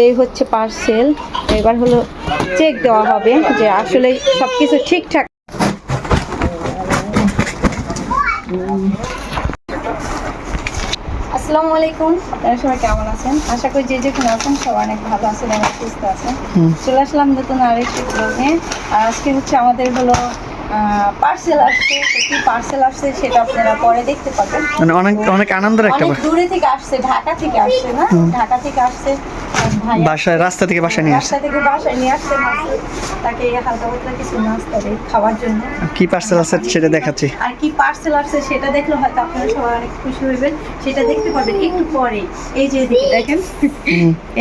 এই হচ্ছে পার্সেল এবার হলো চেক দেওয়া হবে যে আসলে সব কিছু ঠিকঠাক। আসসালামু আলাইকুম আপনারা সবাই কেমন আছেন? আশা করি যে যেখানে আছেন সবাই অনেক ভালো আছেন এবং সুস্থ আছেন। চলে আসলাম নতুন আরেকটি ব্লগে আর আজকে হচ্ছে আমাদের হলো পার্সেল আসছে। কি পার্সেল আসছে সেটা আপনারা পরে দেখতে পাবেন মানে অনেক অনেক আনন্দের একটা অনেক দূরে থেকে আসছে ঢাকা থেকে আসছে না? ঢাকা থেকে আসছে। ভাই বাসায় রাস্তা থেকে বাসায় নিয়ে আসছে রাস্তা থেকে বাসায় নিয়ে আসছে তাকে হালকা পাতলা কিছু নাস্তা দেয় খাওয়ার জন্য। কি পার্সেল আছে সেটা দেখাচ্ছি। আর কি পার্সেল আছে সেটা দেখলে হয়তো আপনারা সবাই অনেক খুশি হইবেন। সেটা দেখতে পাবেন একটু পরে। এই যে দেখেন।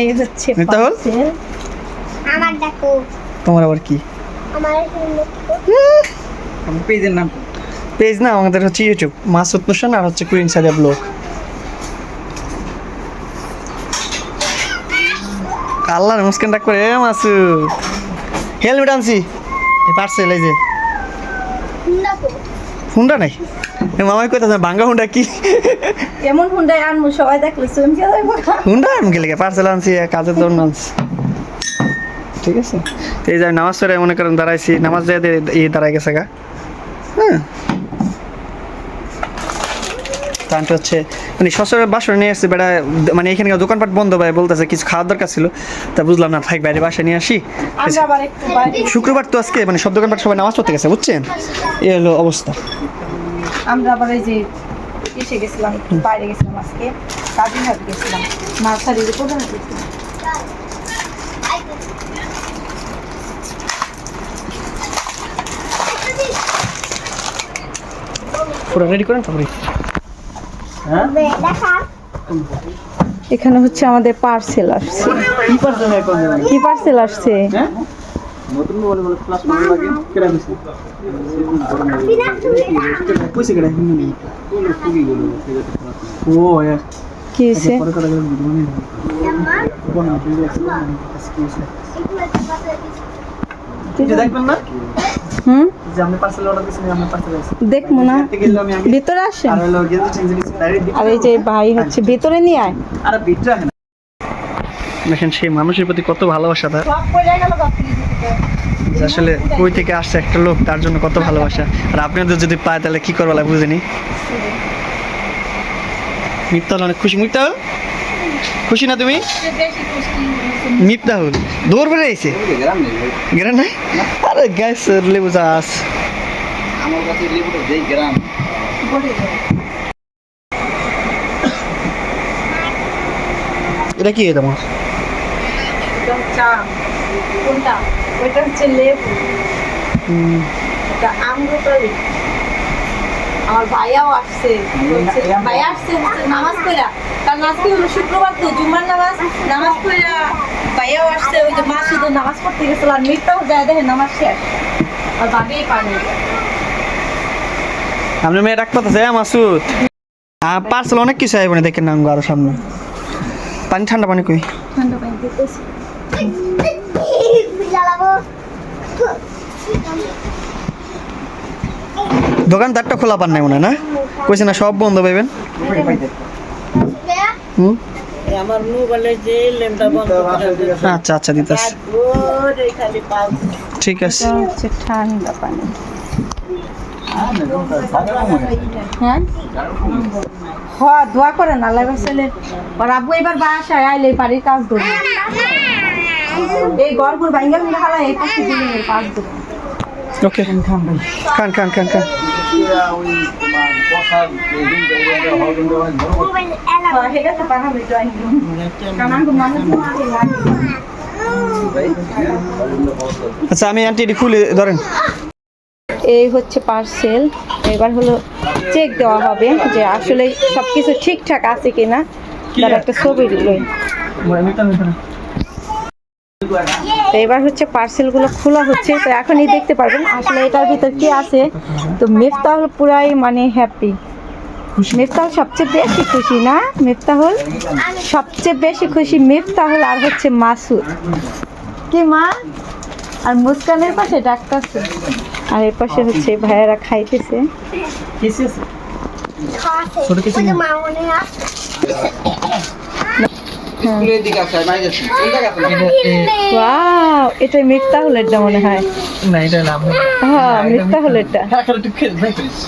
এই হচ্ছে পার্সেল আমার দেখো। তোমার আবার কি? আমার পেজের নাম। পেজ না আমাদের হচ্ছে ইউটিউব মাসুদ মোশন আর হচ্ছে কুইন সাদিয়া ব্লগ আল্লাহ মুস্কান ডাক করে এ মাসুদ। হেলমেট আনছি। পার্সেল এই যে। হুন্ডা নাই? মামাই কইতা ভাঙ্গা হুন্ডা কি? এমন হুন্ডাই আনব সবাই দেখলে চমকে যাব হুন্ডা আমি গেলে পার্সেল আনছি কাজের জন্য আনছি। ঠিক আছে? এই যে নামাজ পড়ে মনে করেন দাঁড়াইছি নামাজ দিয়ে দাঁড়াই গেছে গা। হ্যাঁ। কারণটা হচ্ছে মানে শ্বশুরের বাসা নিয়ে আসছে বেড়া মানে এখানে দোকানপাট বন্ধ ভাই বলতেছে কিছু খাওয়ার দরকার ছিল। তা বুঝলাম না থাক বাইরে বাসায় নিয়ে আসি। শুক্রবার তো আজকে মানে সব দোকানপাট সবাই নামাজ পড়তে গেছে বুঝছেন? এই হলো অবস্থা। আমরা আবার এই যে এসে গেছিলাম বাইরে গেছিলাম আজকে কাজী হাট গেছিলাম নার্সারির গেছিলাম পুরো রেডি করেন তারপরে? এখানে হচ্ছে আমাদের পার্সেল আসছে। কি পার্সেল আসছে? হ্যাঁ? নতুন বলে প্লাস ভালো লাগে। কেডা দিছে। কইছে কেডা হিন্দু নেই। কোন টুকি গুলো ও এক কি হয়েছে? পরে করে গেল ভিডিও নেই। কোন ভিডিও আছে দেখবেন না? হুম? যে আপনি পার্সেল অর্ডার দিয়েছেন আপনি পার্সেল আছে দেখব না। দেখতে গেলাম আমি আগে ভিতরে আসেন। আর হলো গেঞ্জি চেঞ্জ দিয়েছি আর এই যে ভাই হচ্ছে ভিতরে নিয়ে আয়। আর ভিতরে আসেন। দেখেন সেই মানুষের প্রতি কত ভালোবাসা তার। আসলে কই থেকে আসছে একটা লোক তার জন্য কত ভালোবাসা। আর আপনাদের যদি পায় তাহলে কি করব লাগে বুঝেনি? মিফতাহুল অনেক খুশি। মিফতাহুল খুশি না তুমি? মিফতাহুল দৌড় বেড়ে আইছে? গ্রাম নেই? আরে গ্যাস লেবু চাষ। আমার কাছে লেবুটা যেই গ্রাম এটা কি তোমার কোনটা? ওইটা হচ্ছে লেবু। এটা আমরুপালি আমার ভাইয়াও আসছে। ভাইয়া? আসছে নামাজ পড়া। কারণ আজকে হলো? শুক্রবার তো জুম্মার নামাজ। নামাজ পড়া ভাইয়াও আসছে ওই যে মা শুধু নামাজ পড়তে গেছিল আর মিটটাও যায় দেখে নামাজ শেষ। আর বাগেই পানি। আপনি মেয়ে ডাক পাতা যায় মাসুদ। পার্সেল অনেক কিছু আইব না দেখেন না আমগো আরও সামনে। পানি ঠান্ডা পানি কই? ঠান্ডা পানি দিতেছে। জ্বালাবো। দোকানদারটা খোলা পান নাই মনে না? কইছে না সব বন্ধ পাইবেন। হুম? আমার মোবাইলে যে লেমটা বন্ধ আচ্ছা আচ্ছা দিতাস ঠিক আছে। ঠান্ডা পানি হ্যাঁ? হ্যাঁ দোয়া করেন আল্লাহ বাসালে আর আব্বু এবার বাসায় আইলে বাড়ির কাজ ধরবে। এই গড়গুড় হালা এই পাশে দিলে কাজ ধরবে ওকে। খান খান খান খান। আচ্ছা আমি আন্টি এটি খুলে ধরেন। এই হচ্ছে পার্সেল এবার হলো চেক দেওয়া হবে যে আসলে সব কিছু ঠিকঠাক আছে কিনা। তার একটা ছবি লই তো এবার হচ্ছে পার্সেলগুলো খোলা হচ্ছে তো এখনই দেখতে পারবেন আসলে এটার ভিতর কি আছে। তো মিফতাহুল পুরাই মানে হ্যাপি মিফতাহুল সবচেয়ে বেশি খুশি না? মিফতাহুল সবচেয়ে বেশি খুশি মিফতাহুল আর হচ্ছে মাসুদ। কি মা? আর মুস্কানের পাশে ডাক্তারছে আর এর পাশে হচ্ছে ভাইয়েরা খাইতেছে। মনে আছে। স্কুলের দিকে আছে মাই যাচ্ছে। কোন জায়গা আছে ওয়াও এটা মনে হয়। না এটা লাভ হ্যাঁ হ্যাঁ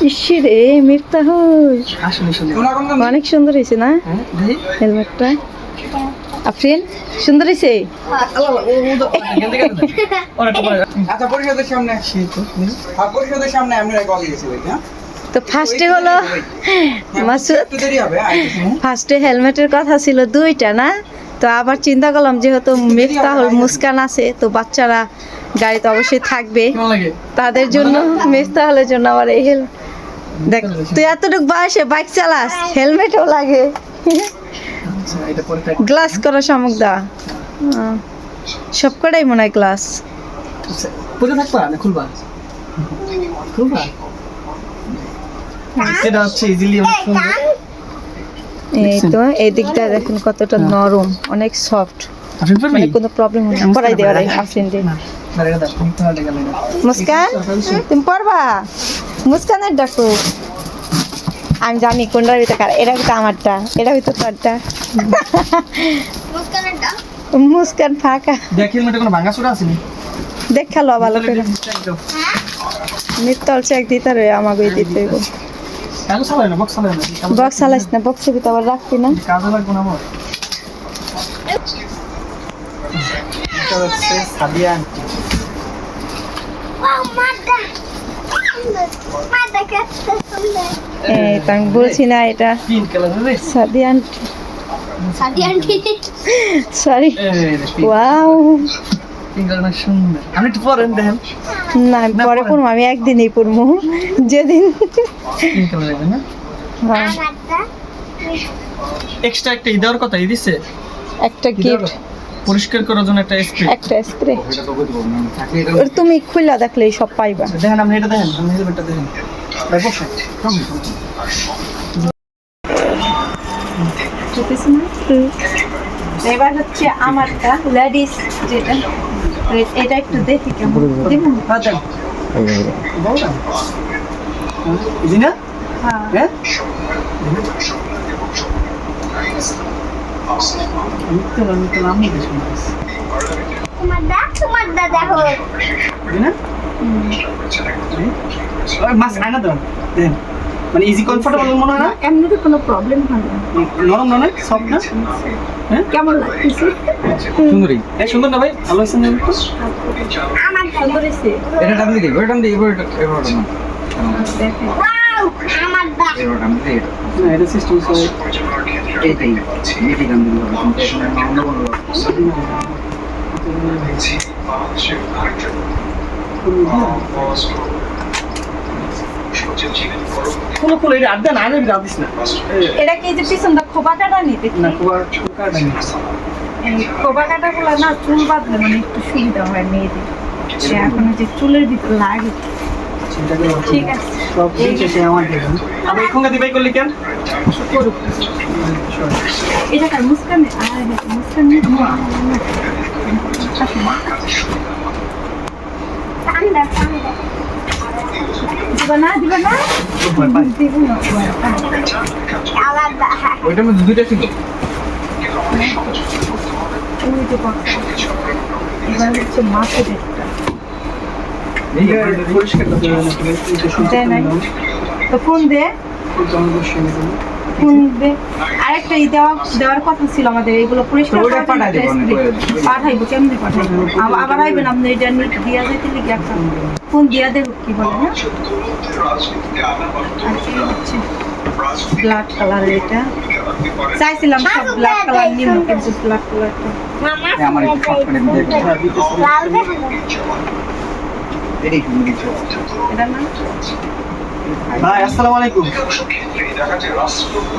ইসি রে অনেক সুন্দর হয়েছে না? হ্যাঁ হেলমেটটা। আফরিন সুন্দর হয়েছে? আচ্ছা পরিষদের সামনে হ্যাঁ পরিষদের আমরা হ্যাঁ? তো ফার্স্টে হলো মাসুদ ফার্স্টে হেলমেটের কথা ছিল দুইটা না? তো আবার চিন্তা করলাম যেহেতু মিফতাহুল মুস্কান আছে তো বাচ্চারা গাড়িতে অবশ্যই থাকবে। তাদের জন্য মিফতাহুলের জন্য আবার এই হেল দেখ তুই এতটুকু বয়সে বাইক চালাস হেলমেটও লাগে। আচ্ছা গ্লাস করা সামুকদা সব কটাই মনে হয় গ্লাস পরে থাকবা না খুলবা? খুলবা? এটা হচ্ছে ইজিলি অনেক সুন্দর। এই তো এই দিকটা দেখুন কতটা নরম অনেক সফট আপনি মানে কোনো প্রবলেম হয় না। পড়াই দেওয়ার আফরিন দিয়ে না না এটা দাও তুমি তো আগে মুস্কান তুমি পড়বা? মুস্কানের ডাকো। আমি জানি কোনটার ভিতরে কার এটা ভিতরে আমারটা এটা ভিতরে তোরটা মুস্কান ফাঁকা। দেখ হেলমেটে কোনো ভাঙা চোরা আসেনি দেখাল ভালো করে। মিত্তল চেক দিতে রে আমাকে দিতে হইব। বক্স না? বক্স চালাইস না বক্সের ভিতরে আবার রাখবি না। কাজে লাগবে না আমার। এটা হচ্ছে সাদিয়া আন্টি। এই তো বলছি না এটা। Pink Sadi aunty. Sadi aunty. Sorry wow আমি পরেন না আমি পরে। পড়ব আমি একদিনই পড়ব যেদিন হ্যাঁ, এক্সট্রা একটা ই দেওয়ার কথা দিছে একটা গিফট পরিষ্কার করার জন্য একটা স্প্রে একটা স্প্রে পারব না তুমি খুলে দেখলেই সব পাইবা দেখেন আপনি এটা দেখেন হেলমেটটা দেখেন এবার হচ্ছে আমারটা লেডিস যেটা এটা একটু দেখি কেমন। দেখুন হ্যাঁ। মাছ মানে ইজি কমফোর্টেবল মনে হয় না? এমনিতে কোনো প্রবলেম হয় না। নরম নয় সফট না? হ্যাঁ? কেমন লাগতেছে? সুন্দরী এই সুন্দর না ভাই? ভালো না? একটু? আমার সুন্দর এটা টান দিই এটা টান দিই এবার এটা দেখেন ওয়াও আমার দা এবার টান দিই না এটা সিস্টেম এইটাই দিই বলব কোনো কোনো এটা আড্ডা না আগে রাত না। এটা কি যে পিছনটা খোপা কাটা নিতে না কুকার ডানি এই খোপা কাটাগুলো না চুল বাঁধলে মানে একটু সুবিধা হয় মেয়েদের। সে এখন যে চুলের ভিতর লাগে। ঠিক আছে। সব ঠিক আছে আমার দেখুন আপনি এখনকার দিবাই করলি কেন? করুক। এটা কার মুস্কান? আর মুস্কান। ঠান্ডা ঠান্ডা দিবা না দিবা না? না আমার মধ্যে দুইটা ছিল। ওই যে এবার হচ্ছে মাছের একটা পরিষ্কার না দেয় তো ফোন দে? ফোন দে আরেকটা দেওয়া দেওয়ার কথা ছিল আমাদের এগুলো পরিষ্কার পাঠাইবো কেমনে পাঠাইবো আবার আইবেন আপনি এটা নিয়ে দিয়া যাইতে লিখে একটা। ফোন দিয়া দেবো কি বলে না ব্ল্যাক কালারের এটা। চাইছিলাম সব ব্ল্যাক কালার নিব কিন্তু ব্ল্যাক কালারটা মামা আমার এটা না ভাই আসসালামু আলাইকুম।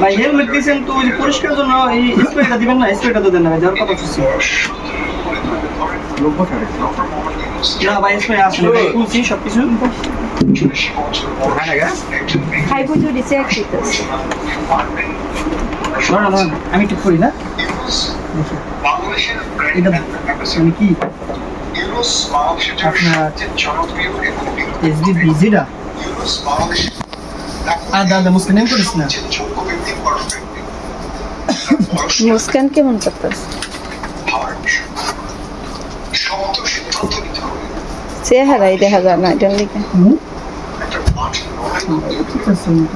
ভাই হেলমেট দিয়েছেন তো ওই পরিষ্কার জন্য এই স্প্রেটা দিবেন না? স্প্রেটা তো দেন না ভাই যাওয়ার কথা ছিল লোক বসারে না ভাই স্প্রে আসলে খুলছি সব কিছু হ্যাঁ। না আমি একটু করি না? এটা মানে কি? আপনার এসডি বিজিটা আর দাদা মুসকে নেম করিস না? মুস্কান কেমন করতেছে? চেহারাই দেখা যায় না এটার লিখে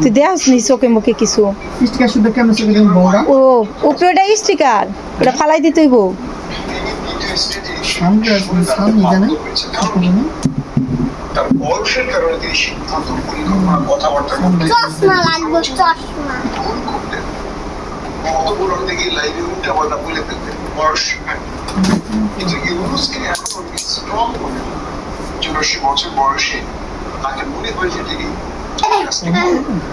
তুই দেখাস নি চোখে মুখে কিছু? ও উপরে ওটা স্টিকার ওটা ফালাই দিতেই বউ সামনে সামনে জানে? তার বয়সের কারণে তিনি সিদ্ধান্ত পরিকল্পনা কথাবার্তা করতে চশমা লাগবে চশমা। ভুল করতেন লাইভে উল্টা পাল্টা বলে ফেলতেন বয়স কিন্তু ইউনুসকে এখন স্ট্রং মনে হয় চুরাশি বছর বয়সে তাকে মনে হয় যে তিনি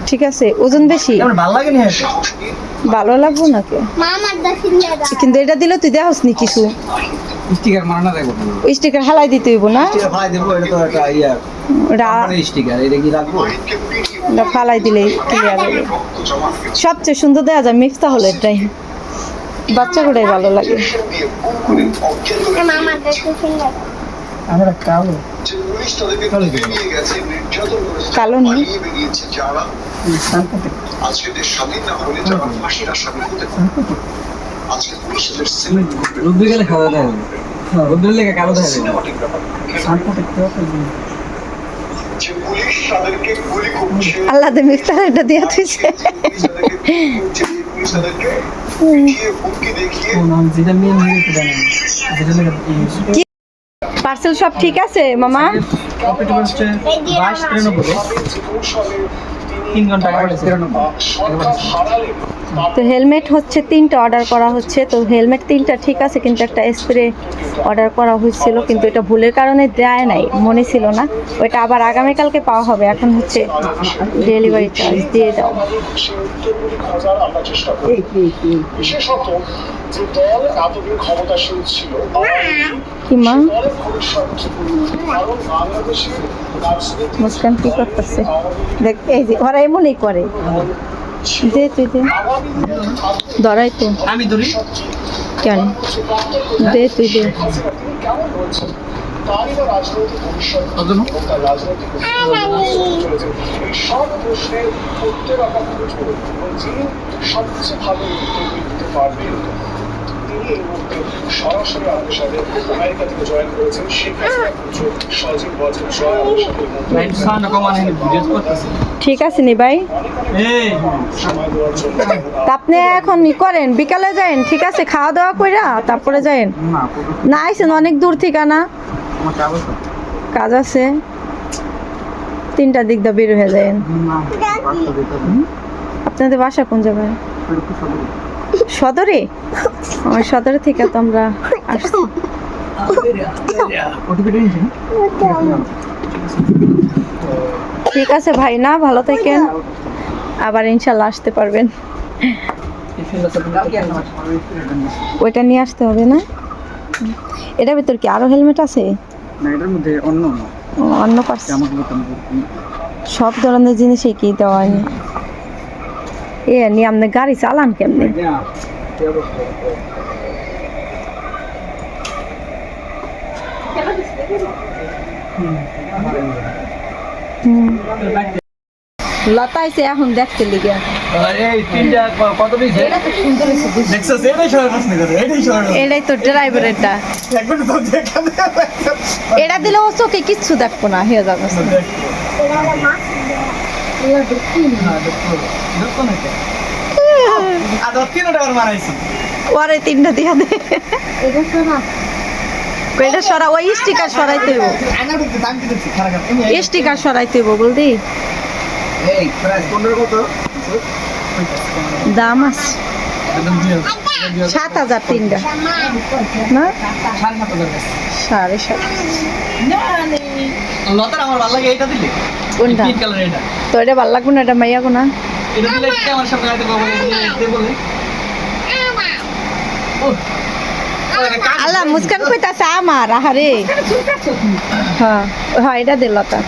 ঠিক আছে ওজন বেশি। ভালো লাগে না সাহস নিয়ে ভালো লাগবো নাকি? কিন্তু এটা দিলে তুই দেখাস নি কিছু। স্টিকার মারানো দেখো ওই স্টিকার হালাই দিতে হইব না? স্টিকার ফালাই দেবো এটা তো একটা ইয়া। ওটা স্টিকার এটা কি রাখব ওটা ফালাই দিলেই ক্লিয়ার হবে। সবচেয়ে সুন্দর দেওয়া যায় মিক্সটা হলো এটাই। বাচ্চাগুলোই ভালো লাগে। দিয়ে আমরা কালো। কালো না? পালিয়ে বেরিয়েছে যারা আজকে দেশ স্বাধীন না হলে যারা ফাঁসির আসামি হতে পারে। আজকে পুলিশ তাদের সিলেক্ট করবে রোদ্দুর গেলে খাওয়া দেখা যাবে রোদ্দুর লেগে কালো দেখা যাবে সিনেমাটিক ব্যাপার। শান্ত দেখতে হবে যে পুলিশ তাদেরকে গুলি করছে। আল্লাহ দে মিক্সটা এটা দিয়ে তুইছে পার্সেল সব ঠিক আছে মামা? তিন ঘণ্টা তো হেলমেট হচ্ছে তিনটা অর্ডার করা হচ্ছে তো হেলমেট তিনটা ঠিক আছে কিন্তু একটা স্প্রে অর্ডার করা হয়েছিল কিন্তু এটা ভুলের কারণে দেয় নাই মনে ছিল না। ওইটা আবার আগামীকালকে পাওয়া হবে এখন হচ্ছে ডেলিভারি চার্জ দিয়ে দাও। বিশেষত যে দল এতদিন ক্ষমতাসীন ছিল মুস্কান কি করতেছে? দেখ এই যে ওরা এমনই করে। দে তুই দে। ধরাই তো। আমি ধরি। কেন? দে তুই দে। সবচেয়ে ভালো উত্তর দিতে পারবেন এই মুহূর্তে সরাসরি আমাদের সাথে আমেরিকা থেকে জয়েন করেছেন শেখ হাসিনা পুত্র সজীব আমাদের সাথে ঠিক আছে নি ভাই আপনি এখন ই করেন বিকালে যাইন ঠিক আছে খাওয়া দাওয়া কইরা তারপরে যাইন না আইসেন অনেক দূর থেকে না কাজ আছে তিনটার দিক দিয়ে বের হয়ে যায় আপনাদের বাসা কোন জায়গায় সদরে? আমার সদরে থেকে তো আমরা আসছি। ঠিক আছে ভাই না ভালো থাকেন। আবার ইনশাল্লাহ আসতে পারবেন। ওইটা নিয়ে আসতে হবে না? এটা ভিতর কি আরও হেলমেট আছে? না এটার মধ্যে অন্য অন্য। পার্সেল সব ধরনের জিনিসই কি দেওয়া হয়নি এ নিয়ে আপনি গাড়ি চালান কেমনে? হুম। লতা আইছে এখন দেখতে লিগে। এটাই তো তো দেখাবে এটা দিলে ও চোখে কিচ্ছু দেখব না হয়ে যাবে। মারাইছি তিনটা দিয়া দে। এটা সরা, ওই স্টিকার সরাইতে স্টিকার সরাইতে বলদি। দাম আছে সাত হাজার তিনটা। সাড়ে সাত লতার আমার ভালো লাগে, এইটা দিলে? কোনটা? পিঙ্ক কালার এটা। তো এটা ভালো লাগবে না? এটা মাইয়া না এটা দিলে কি আমার সামনে আইতে পারব দে বলে? আল্লাহ মুস্কান কইতাছে আমার আহারে। হ্যাঁ হ্যাঁ এটা দিল তা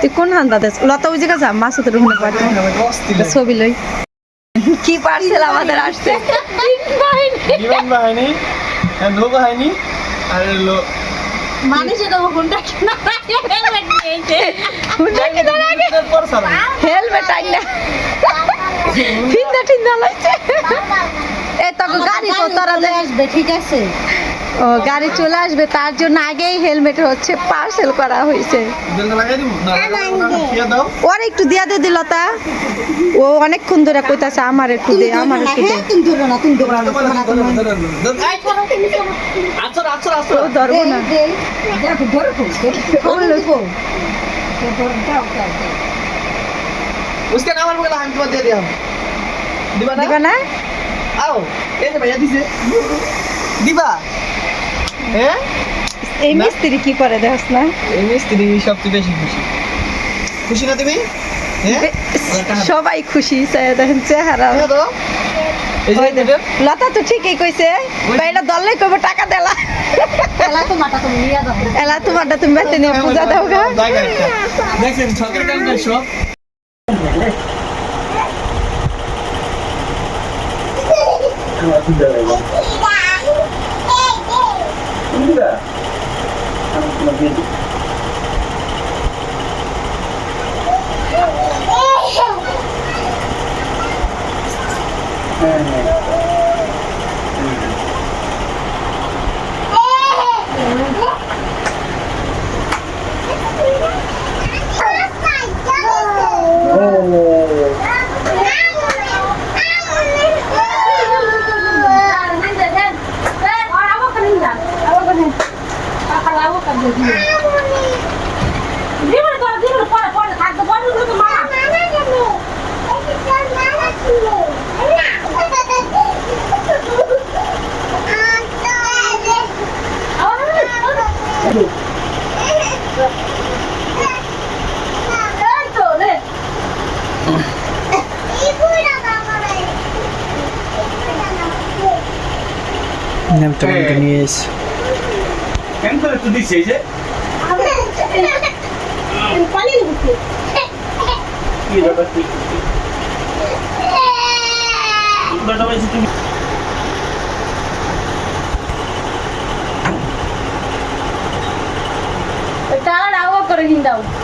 তুই কোন হান্দা দেশ লতা ওই জায়গা যা মাছ তো রুহনে পাঠাই ছবি লই। কি পার্সেল আমাদের আসছে। বিমান বাহিনী নৌ বাহিনী আর মানুষ এটা হুন্ডা কিনা হেলমেট নিয়েছে। হুন্ডা কেনার আগে হেলমেট আই না। ফিন্দা টিন্দা লাগছে এ তোকে গাড়ি তো তোরা আসবে ঠিক আছে? গাড়ি চলে আসবে তার জন্য আগেই হেলমেট হচ্ছে পার্সেল করা হয়েছে ওর একটু দিয়া দে দিল তা ও অনেকক্ষণ ধরে কইতাছে আমার একটু দে আমার একটু দে তুমি ধরো না তুমি ধরো না আচ্ছা আচ্ছা আচ্ছা ও ধরবো না দেখো ধরো उसके नाम पर हम तो दे दिया दिबा ना দিবা না आओ ए जे भैया दिसे दिबा হ্যাঁ? এই মিস্ত্রি কি করে দেখছ না? এই মিস্ত্রি সবচেয়ে বেশি খুশি। খুশি না তুমি? হ্যাঁ? সবাই খুশি দেখেন চেহারা। হ্যাঁ লতা তো ঠিকই কইছে এটা দললে কইব টাকা দেলা। খেলা তো তুমি নিয়ে দাও। এলা তোমারটা তুমি বেতে নিয়ে পূজা দাও গা। জায়গা একটা দেখছেন সরকারি কাজ সব নেমটা কিন্তু নিয়ে এসে কেন করে তুই দিছিস এই যে কি ব্যাপার কি ব্যাপার হয়েছে তুমি টাকা দাও lindão.